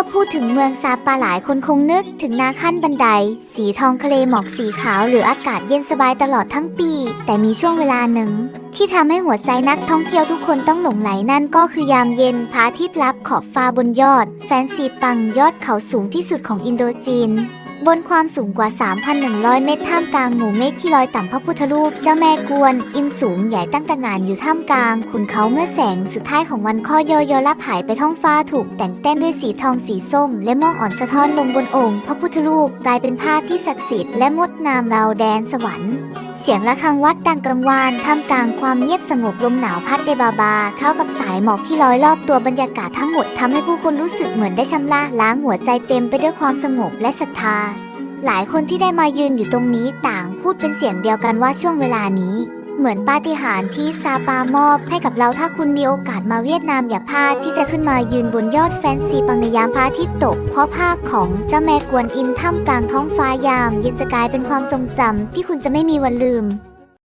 อพูดถึงเมืองซาปาหลายคนคงนึกถึงนาขั้นบันได สีทองทะเลหมอกสีขาวหรืออากาศเย็นสบายตลอดทั้งปี แต่มีช่วงเวลาหนึ่ง ที่ทำให้หัวใจนักท่องเที่ยวทุกคนต้องหลงไหลนั่นก็คือยามเย็นพระอาทิตย์ลับขอบฟ้าบนยอด แฟนซีปังยอดเขาสูงที่สุดของอินโดจีน บนความสูงกว่า 3,100 เมตรท่ามกลางหมู่เมฆที่ลอยต่ำพระพุทธรูป เจ้าแม่กวน อิมสูงใหญ่ตั้งแต่งานอยู่ท่ามกลางขุนเขาเมื่อแสงสุดท้ายของวันข้อยอยลับหายไปท้องฟ้าถูกแต่งแต้มด้วยสีทองสีส้ม และม่องอ่อนสะท้อนลงบนองค์ พระพุทธรูปกลายเป็นภาพที่ศักดิ์สิทธิ์และมดงามราวแดนสวรรค์ เสียงระฆังวัดดังกังวานท่ามกลางความเงียบสงบลมหนาวพัดเดบาบา เข้ากับสายหมอกที่ลอยรอบตัวบรรยากาศทั้งหมดทำให้ผู้คนรู้สึกเหมือนได้ชำระล้างหัวใจเต็มไปด้วยความสงบและศรัทธา หลายคนที่ได้มายืนอยู่ตรงนี้ต่างพูดเป็นเสียงเดียวกันว่าช่วงเวลานี้ เหมือนปาฏิหาริย์ที่ซาปามอบให้กับเราถ้าคุณมีโอกาสมาเวียดนามอย่าพลาดที่จะขึ้นมายืนบนยอดแฟนซีปังในยามพระอาทิตย์ตก เพราะภาพของเจ้าแม่กวนอิมท่ามกลางท้องฟ้ายามเย็นจะกลายเป็นความทรงจำที่คุณจะไม่มีวันลืม